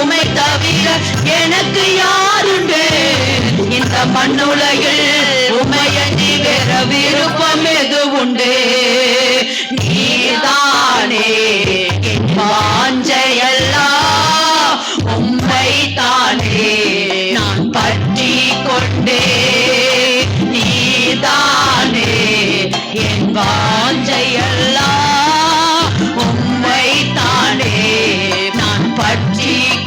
உமை தவிர எனக்கு யாருண்டு? இந்த மண்ணுலகில் உமையண்டி வேற விருப்பம் எது?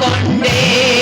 கொண்டே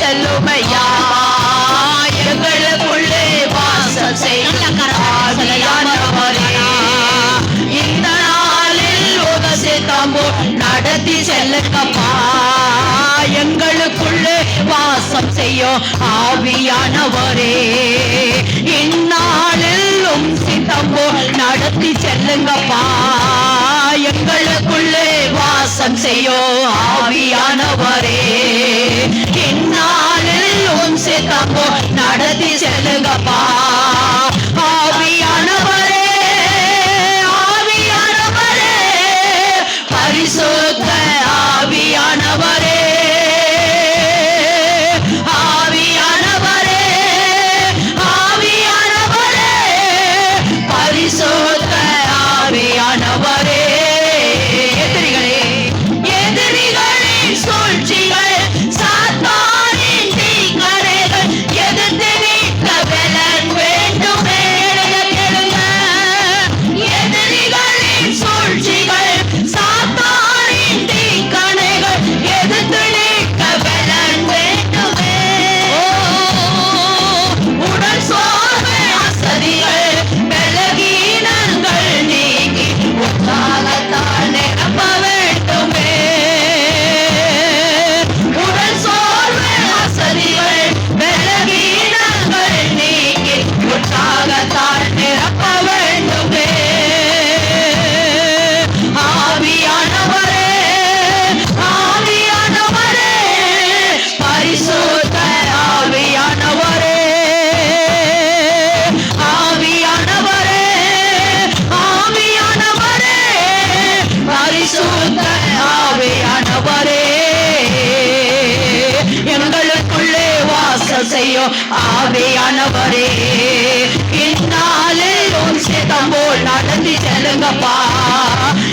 செல்லுமையா? எங்களுக்குள்ளே வாசம் செய்யாமரே இந்த நாளில் உதசி தம்பு நடத்தி செல்லக்கப்பா எங்களுக்குள்ளே வாசம் செய்யும் ஆவியானவரே. இந்நாளில் உம் சித்தம் போல் நடத்தி செல்லுங்கப்பா. எங்களுக்குள்ளே வாசம் செய்யோ ஆவியானவரே. செல்லுங்கப்பா வாசம் ஆவியானவரே. இந்நாளில் உன் போல் நடந்து செல்லுங்கப்பா.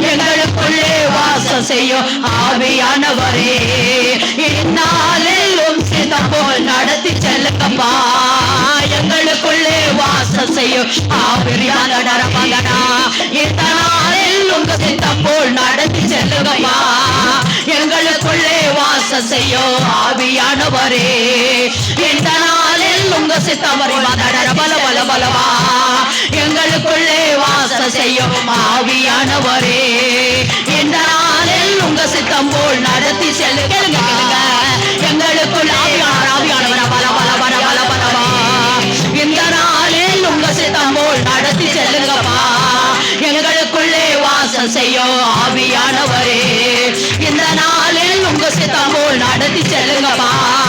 எங்களுக்குள்ளே வாசம் செய்யும் ஆவியானவரே. இந்நாளில் உன் சித்தம் போல் நடத்தி செல்லுங்கப்பா. எங்களுக்குள்ளே வாசம் செய்யும் ஆவியான மகனா இந்த நாளில் உங்க சித்தம் போல் நடத்தி செல்லுங்கப்பா. வாசம் செய்யும் ஆவியானவரே. இந்த நாளில் உங்க சித்தவரை மதடர பல பல பலவா எங்களுக்குள்ளே வாச செய்யும் ஆவியானவரே. இந்த நாளில் உங்க சித்தம் போல் நடத்தி செல்லுங்க எங்களுக்குள் ஆவியானவர் ஆவியானவர் பல பல பல பல பலவா இந்த நாளில் உங்க சித்தம் போல் நடத்தி செல்லுங்கப்பா? எங்களுக்குள்ளே வாசம் செய்யும் ஆவியானவரே. நடத்தி செல்லுங்கப்பா.